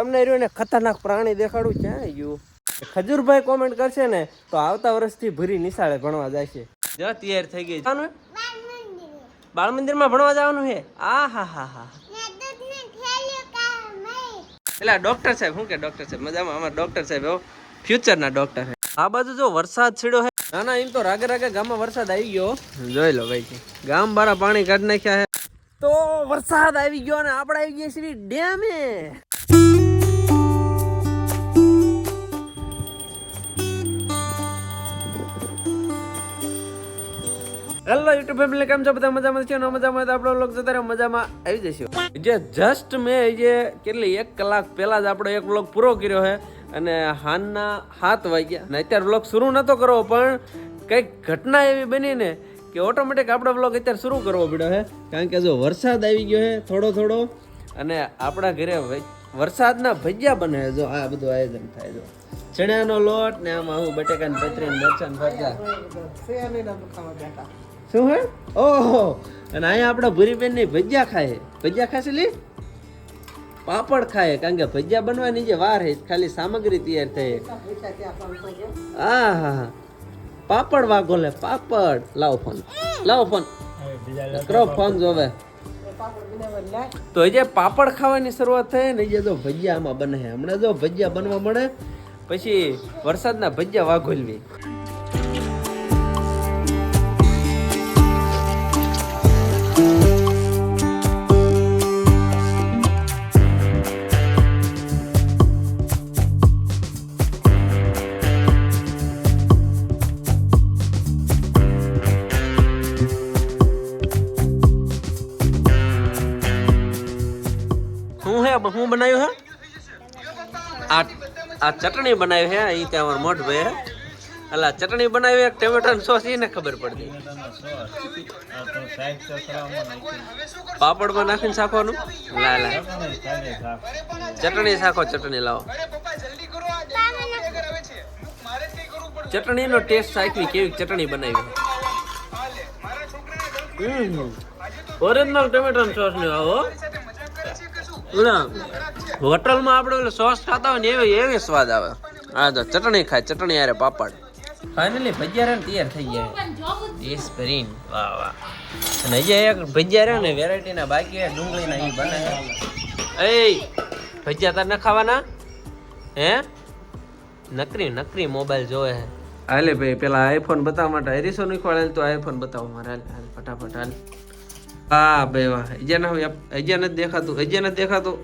તમને રહ્યું ને ખતરનાક પ્રાણી દેખાડું ક્યાં ગયું? ખજૂરભાઈ કોમેન્ટ કરશે ને તો આવતા વર્ષથી ભૂરી નિશાળે ભણવા જાય છે જો તૈયાર થઈ ગઈ. જવાનું? બાળ મંદિરમાં ભણવા જવાનું છે આ હા હા હા એટલે ડોક્ટર સાહેબ શું કે ડોક્ટર સાહેબ? મજામાં? અમારા ડોક્ટર સાહેબ ફ્યુચર ફ્યુચરના ડોક્ટર છે આ બાજુ જો વરસાદ છેડ્યો છે ના ના એમ તો રાગે રાગે ગામમાં વરસાદ આવી ગયો. જોઈ લો ભાઈ. ગામ બારા પાણી કાઢી નાખ્યા છે તો વરસાદ આવી ગયો અને આપણે આવી ગયા શ્રી ડેમે. હેલો યુટ્યુબ ફેમિલી કેમ છો? બધા મજામાં છે? મજામાં તો આપણો લોક જતા મજામાં આવી જશે. જે જસ્ટ મેં જે કેટલી એક કલાક પહેલા જ આપણો એક વ્લોગ પૂરો કર્યો છે અને હાનના હાથ વાગ્યા. અને અત્યારે વ્લોગ શરૂ નતો કરવો પણ કંઈક ઘટના એવી બની ને કે ઓટોમેટિક આપણો વ્લોગ અત્યારે શરૂ કરવો પડ્યો છે. કારણ કે જો વરસાદ આવી ગયો છે થોડો થોડો અને આપણા ઘરે વરસાદના ભજીયા બને જો આ બધું આયોજન થાય જો ચણાનો લોટ ને આમાં હું બટેકાને પતરી મરચાં ભરતા. શું હે? ઓહો. અને અહીંયા આપણા ભૂરીબેનની ભજીયા ખાય. ભજીયા ખાશે લી? પાપડ ખાય કારણ કે ભજીયા બનવાની જે વાર હે ખાલી સામગ્રી તૈયાર થઈ હા. હા પાપડ વાગો લે પાપડ. લાવો ફોન. લાવો ફોન. કરો ફોન જોવે. તો જે પાપડ ખાવાની શરૂઆત થઈ ને જે જો ભજીયા આમાં બને હમણાં જો ભજીયા બનવા મળે પછી વરસાદના ભજીયા વાઘોલવી. હે શું બનાવ્યું હે? આ આ ચટણી બનાવી હે એ ત્યાં અમારો મોટ ભાઈ હે. એટલે આ ચટણી બનાવી એક ટમેટાની સોસ એને ખબર પડતી પાપડમાં નાખીને શાખવાનું લા લા. ચટણી શાખો ચટણી લાવો. ચટણીનો ટેસ્ટ સાચવી કેવી ચટણી બનાવી ઓરિજિનલ ટમેટાની સોસ ને આવો હોટલમાં આપણે ઓલો સોસ ખાતા હોય ને એવી એવી સ્વાદ આવે. હા તો ચટણી ખાય ચટણી યારે પાપડ. ફાઇનલી ભજીયા રે તૈયાર થઈ ગયા. દેશ ભરીને વાહ વાહ. અને હજી એક ભજીયા રહ્યો ને વેરાયટીના બાકી ડુંગળીના એ બને એ ભજીયા તાર ન ખાવાના? હે? નકરી નકરી મોબાઈલ જોવે હે હાલે ભાઈ પેલા આઈફોન બતાવવા માટે હરીસો નીકળે તો આઈફોન બતાવો મારે. હાલ હાલ ફટાફટ હાલ. હા ભાઈ વાહ અજ્યા ના અજ્યા નથી દેખાતું અજ્યા નથી દેખાતું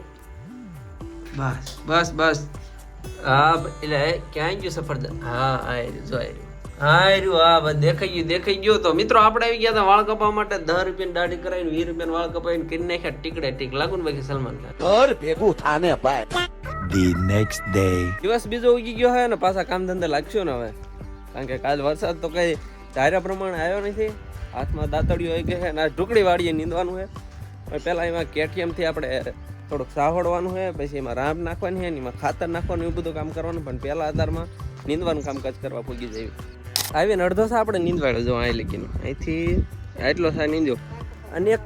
બસ બસ બસ હા એટલે ક્યાંય ક્યાં ગયું સફરજન હા આ જો આ રહ્યું હા હા બસ દેખાઈ ગયું દેખાઈ ગયું તો મિત્રો આપણે આવી ગયા હતા વાળ કપાવવા માટે દસ રૂપિયા દાઢી કરાવીને વીસ રૂપિયા વાળ કપાવીને કરી નાખ્યા ટીકડે ટીક લાગુ ને બાકી Salman Khan The next day. દિવસ બીજો ઉગી ગયો હોય ને પાછા કામ ધંધા લાગશો ને હવે કારણ કે કાલ વરસાદ તો કઈ ધાર્યા પ્રમાણે આવ્યો નથી હાથમાં દાંતડિયું આવી ગઈ છે અને આ ઢુકડી વાળીએ નીંદવાનું છે પહેલાં એમાં કેટીએમથી આપણે થોડુંક સાવડવાનું છે પછી એમાં રામ નાખવાની છે ને એમાં ખાતર નાખવાનું એવું બધું કામ કરવાનું પણ પહેલાં આધારમાં નીંદવાનું કામકાજ કરવા પૂગી જાય. આવીને અડધો સા આપણે નીંદવાડો જો અહીં લીકીને અહીંથી આટલો સા નીંદ્યો. અને એક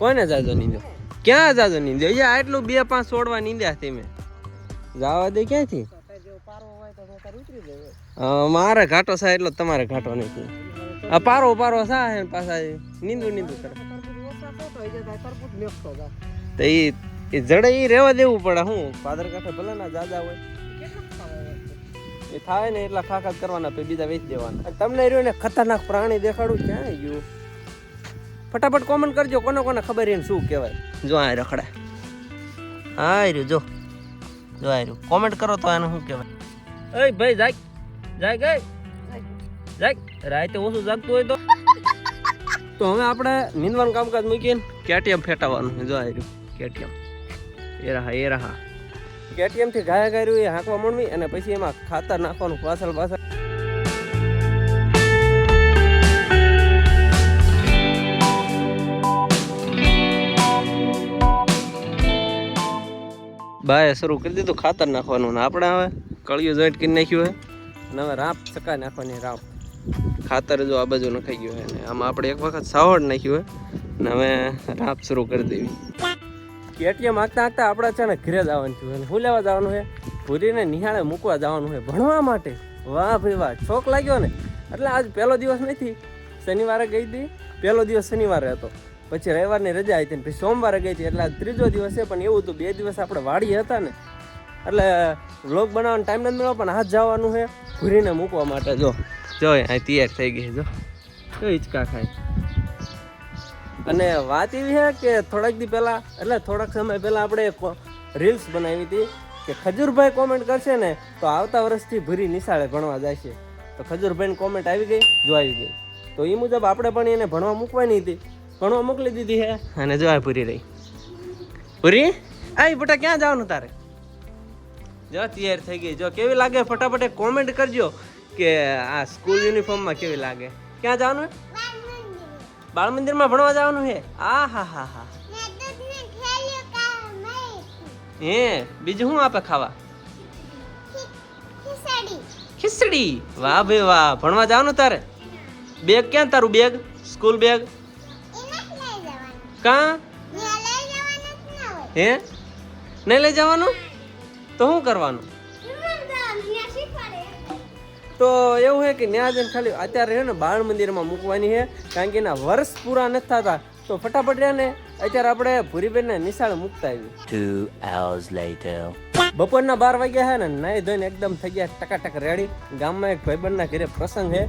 કોને જાજો નીંદ્યો? ક્યાં જાજો નીંદ્યો? એ આટલું બે પાંચ છોડવા નીંદ્યા તમે જવા દે ક્યાંથી? મારે ઘાટો સા એટલો તમારે ઘાટો નથી. આ પારો પારો સા હે પાછા નીંદુ નીંદુ કરે. તો એ એ જડે એ રહેવા દેવું પડે, હું પાદર કાંઠે ભલે ના જાજા હોય. એ થાય ને એટલા ખાખા કરવાના, પછી બીજા વેચી દેવાના. તમને રહ્યું ને ખતરનાક પ્રાણી દેખાડું, ક્યાં ગયું? ફટાફટ કોમેન્ટ કરજો, કોને કોને ખબર એને શું કહેવાય. જો આ રખડા. હા રહ્યું, જો. જો આ રહ્યું. કોમેન્ટ કરો તો એને શું કહેવાય. એ ભાઈ જાય જાય ગઈ જાગ રાતે ઓછું જાગતું હોય તો. તો હવે આપણે નીંદવાનું કામકાજ મૂકીને કેટીએમ ફેટાવવાનું જો આવ્યું કેટીએમ. એ રહા એ રહા. કેટીએમથી ગાયા કર્યું એ હાંકવા માંડવી અને પછી એમાં ખાતર નાખવાનું પાછળ પાછળ. બાએ શરૂ કરી દીધું ખાતર નાખવાનું ને આપણે હવે કળિયું જોઈન્ટ કરી નાખ્યું હોય. અને હવે રાપ ચકાઈ નાખવાની, રાપ. ખાતર જો આ બાજુ નખાઈ ગયું હોય આમાં આપણે એક વખત સાવડ નાખ્યું હોય ને, હવે રાપ શરૂ કરી દેવી. કેટીએમ આગતા આગતા આપણે છે ને, ઘરે જવાનું થયું શું લેવા જવાનું છે? ભૂરીને નિહાળે મૂકવા જવાનું છે ભણવા માટે. વાહ ભાઈ વાહ છોક લાગ્યો ને. એટલે આજ પહેલો દિવસ નથી. શનિવારે ગઈ હતી. પહેલો દિવસ શનિવારે હતો. પછી રવિવારની રજા હતી પછી સોમવારે ગઈ હતી. એટલે આ ત્રીજો દિવસ છે, પણ એવું હતું બે દિવસ આપણે વાડી હતા ને. એટલે વ્લોગ બનાવવાનો ટાઈમ નથી મળ્યો, પણ હાથ જવાનું છે ભૂરીને મૂકવા માટે, જો. જો, અહીં તૈયાર થઈ ગઈ છે, જો. જો હિંચકા ખાય. અને વાત એવી છે કે થોડાક દી પહેલાં, એટલે થોડાક સમય પહેલાં આપણે રીલ્સ બનાવી હતી કે ખજૂરભાઈ કોમેન્ટ કરશે ને, તો આવતા વર્ષથી ભૂરી નિશાળે ભણવા જશે. તો ખજૂરભાઈની કોમેન્ટ આવી ગઈ, જો આવી ગઈ. તો એ મુજબ આપણે પણ એને ભણવા મૂકવાની હતી. ભણવા મોકલી દીધી છે. અને જો આ પૂરી રહી. પૂરી આઈ બેટા, ક્યાં જવાનું તારે? જો, તૈયાર થઈ ગઈ. જો, કેવી લાગે? ફટાફટ કોમેન્ટ કરજો. કે આ સ્કૂલ યુનિફોર્મમાં કેવી લાગે? ક્યાં જવાનું છે બાળ મંદિરમાં ભણવા જવાનું છે આ હા હા હા. હે બીજું શું આપે ખાવા? ખીચડી. વાહ ભાઈ વાહ. ભણવા જવાનું તારે? બેગ ક્યાં તારું બેગ? School bag? કાં? હે? નહીં લઈ જવાનું? તો શું કરવાનું? તો એવું છે કે ત્યાં જઈને ખાલી અત્યારે છે ને બાળ મંદિરમાં મૂકવાની છે કારણ કે એના વર્ષ પૂરા નથી થતા. તો ફટાફટ રહ્યા ને અત્યારે આપણે ભૂરીબેનને નિશાળ મૂકતા આવી બપોરના બાર વાગ્યા છે ને નાઈ ધોઈને એકદમ થઈ ગયા ટકાટક રેડી. ગામમાં એક ભાઈબંધના ઘરે પ્રસંગ છે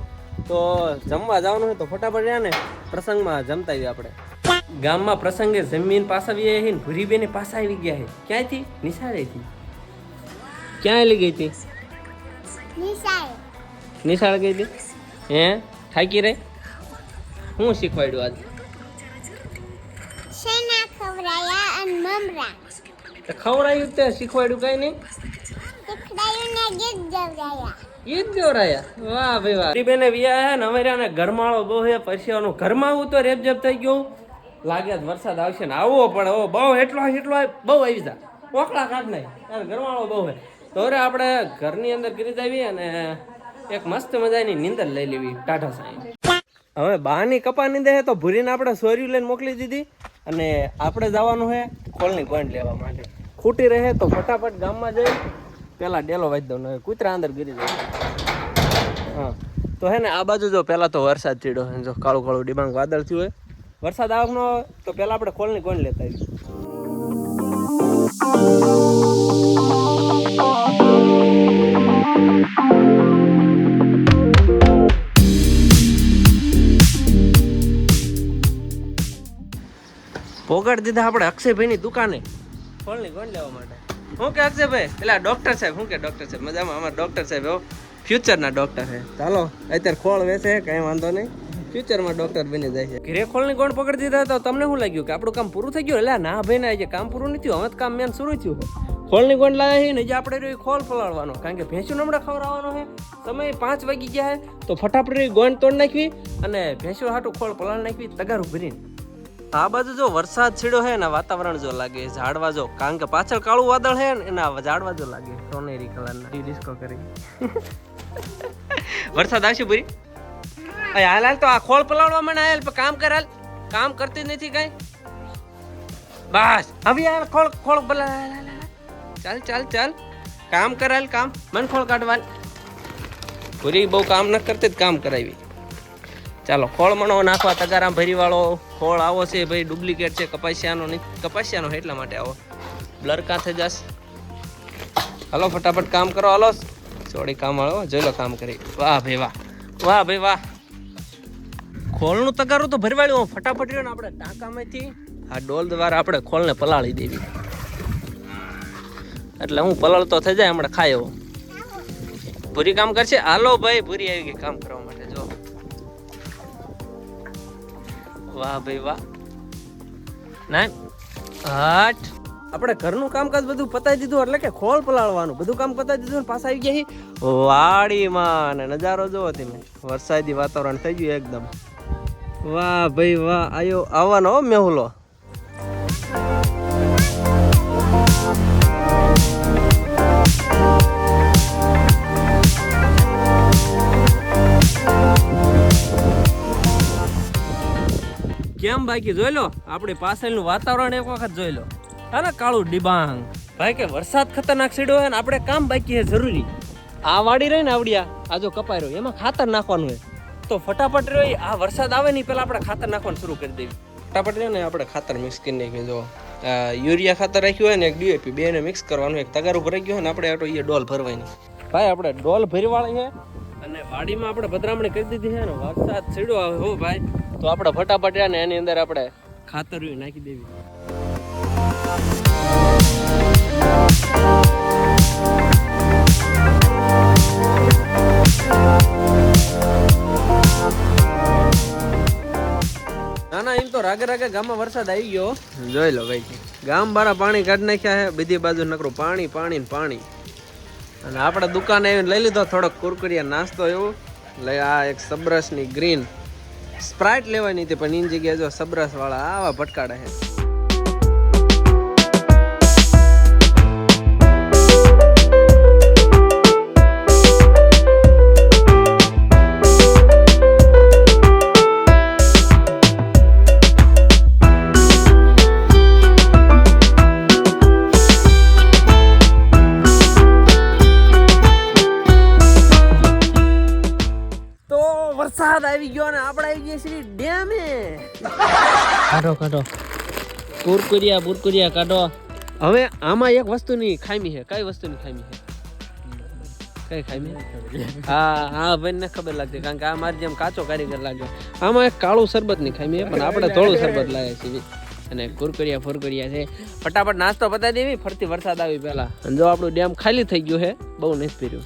તો જમવા જવાનું છે તો ફટાફટ રહ્યા ને પ્રસંગમાં જમતા આવીએ આપણે. ગામમાં પ્રસંગે જમીન પાસે આવી છે ને ભૂરીબેને પાછા આવી ગયા છે ક્યાંયથી? નિશાળેથી. ક્યાં લઈ ગઈ હતી? નિશાળ. ગઈ હતી? હે? થાકી રહી? હું શીખવાડ્યું આજ? શેના ખવડાયા અને મમરા? તો ખવડાયું તે શીખવાડ્યું કઈ નહીં? શીખડાયું ને ગીત જ વાહ ભાઈ વાહ. બેને વિયા હે ને અમે રહ્યા ઘરમાળો બહુ હે પરસેવાનું ઘરમાં આવું તો રેપજેપ થઈ ગયું. લાગે વરસાદ આવશે ને આવવો પણ ઓ બહુ એટલો એટલો બહુ આવી જા. ઓકળા કાઢ નહીં. યાર બહુ હે. તો આપણે ઘરની અંદર કરી આવી અને એક મસ્ત મજાની નીંદર લઈ લેવી, ટાઢા સાઈ. હવે બહારની કપા નીંદે તો ભૂરીને આપણે સોર્યું લઈને મોકલી દીધી અને આપણે જવાનું છે કોલની પોઈન્ટ લેવા માટે. ખૂટી રહે તો ફટાફટ ગામમાં જઈ, પેલા ડેલો વાંચી દઉં કૂતરા અંદર ગીરી જાય. હા. તો હે ને આ બાજુ જો પહેલાં તો વરસાદ ચીડો જો કાળું કાળું ડિબાંગ વાદળ થયું હોય વરસાદ આવવાનો તો પહેલા આપણે કોલની કોણ લેતા આવીએ પોગાડી દીધા આપણે અક્ષયભાઈની દુકાને. ફળની કોણ લેવા માટે. શું કે અક્ષયભાઈ? પેલા ડોક્ટર સાહેબ શું કે ડોક્ટર સાહેબ? મજામાં? અમારા ડોક્ટર સાહેબ હો. ફ્યુચરના ડોક્ટર છે. ચાલો, અત્યારે ખોળ છે, કંઈ વાંધો નહીં. ફ્યુચરમાં ડોક્ટર બની જાય છે. ઘરે ખોળની કોણ પકડી દીધા તો તમને શું લાગ્યું? કે આપણું કામ પૂરું થઈ ગયું? એટલે ના ભાઈ ના કામ પૂરું નથી થયું. હવે કામ મેન શરૂ થયું ખોળની ગોંડ લાવ્યા છે ને જે આપણે રહ્યો ખોલ પલાળવાનો. કારણ કે ભેંસું હમણાં ખવડાવવાનો છે. સમય પાંચ વાગી ગયા છે. તો ફટાફટ ગોંડ તોડ નાખવી અને ભેંસું હાટું ખોળ પલાળ નાખવી, તગારું ભરીને. આ બાજુ જો વરસાદ છીડ્યો હે ને વાતાવરણ જો લાગે ઝાડવા જો કારણ કે પાછળ કાળું વાદળ હે ને એના ઝાડવા જો લાગે સોનેરી કલરના. ડિસ્કો કરી. વરસાદ આવશે પૂરી? અરે હાલ હાલ તો આ ખોળ પલાળવા મને આયેલ પણ કામ કરાલ કામ કરતી નથી કઈ. બસ હવે આ ખોળ ખોળ પલાળ. ચાલ ચાલ ચાલ. કામ કરાલ કામ. મન ખોળ કાઢવાલ. પૂરી બહુ કામ ન કરતી કામ કરાવી. ચાલો, ખોળ મણો નાખવા તગારામ ભરી વાળો ખોળ આવો છે ભાઈ, ડુપ્લિકેટ છે, કપાસિયાનો નહીં કપાસિયાનો એટલા માટે આવો. બ્લર કાં થઈ જશે હલો, ફટાફટ કામ કરો, હાલો. સોડી કામ વાળો જોઈ લો કામ કરી. વાહ ભાઈ, વાહ. વાહ ભાઈ, વાહ. ખોળનું તગારું તો ભરી વાળ્યું ફટાફટ રહ્યો ને આપણે ટાંકામાંથી. આ ડોલ દ્વારા આપણે ખોળને પલાળી દેવી. એટલે હું પલાળતો થઈ જાય, હમણાં ખાય એવો પૂરી કામ કરશે? હાલો ભાઈ, પૂરી આવી ગઈ, કામ કરવા વાહ ભાઈ વાહ. ના હટ આપણે ઘરનું કામકાજ બધું પતાવી દીધું, એટલે કે ખોલ પલાળવાનું. બધું કામ પતાવી દીધું ને પાછા આવી ગયા વાડીમાં અને નજારો જોવો તમે. વરસાદી વાતાવરણ થઈ ગયું એકદમ. વાહ ભાઈ વાહ. આયો, આવવાનો મેહુલો. કેમ બાકી જોઈ લો? આપણી પાછળનું વાતાવરણ એક વખત જોઈ લો. હા કાળું ડિબાંગ. ભાઈ કે વરસાદ ખતરનાક સીડો હોય ને, આપણે કામ બાકી છે જરૂરી. આ વાડી રહી ને આવડિયા, આ જો કપાઈ રહ્યો, એમાં ખાતર નાખવાનું હોય. તો ફટાફટ રહી આ વરસાદ આવે ને પહેલાં આપણે ખાતર નાખવાનું શરૂ કરી દેવી. ફટાફટ રહ્યો ને આપણે ખાતર મિક્સ કરી નાખીએ. જો યુરિયા ખાતર રાખ્યું હોય ને, એક ડીએપી બેને મિક્સ કરવાનું, એક તગારું ભરાઈ ગયું હોય ને, આપણે આટો એ ડોલ ભરવાની. ભાઈ, આપણે ડોલ ભરવાળી છે. અને વાડીમાં આપણે ભદ્રામણી કરી દીધી છે ને, વરસાદ સીડો આવે. હો ભાઈ તો આપણે ફટાફટ રહ્યા ને એની અંદર આપણે ખાતર નાખી દેવી. ના એમ તો રાગે રાગે ગામમાં વરસાદ આવી ગયો. જોઈ લો ભાઈ, ગામ બારા પાણી કાઢી નાખ્યા છે બધી બાજુ નકરું પાણી પાણી પાણી. અને આપણે દુકાને આવીને લઈ લીધો થોડોક કુરકુરિયા નાસ્તો એવું. લઈ આ એક સબરસની ગ્રીન. સ્પ્રાઇટ લેવાની હતી પણ એની જગ્યાએ જો સબ્રસ વાળા આવા ભટકાડે છે. કાઢો કાઢો. કુરકુરિયા બુરકુરિયા કાઢો. હવે આમાં એક વસ્તુની ખામી છે. કઈ વસ્તુની ખામી છે? કઈ ખામી? હા હા ભાઈ ને ખબર લાગતી, કારણ કે આ મારી જેમ કાચો કારીગર લાગ્યો આમાં એક કાળું શરબતની ખામી છે, પણ આપણે થોડું શરબત લાગે છીએ. અને કુરકુરિયા ફુરકુરિયા છે. ફટાફટ નાસ્તો પતાવી દેવી, ફરતી વરસાદ આવી પહેલા. અને જો આપણું ડેમ ખાલી થઈ ગયું છે, બહુ નથી પીર્યું.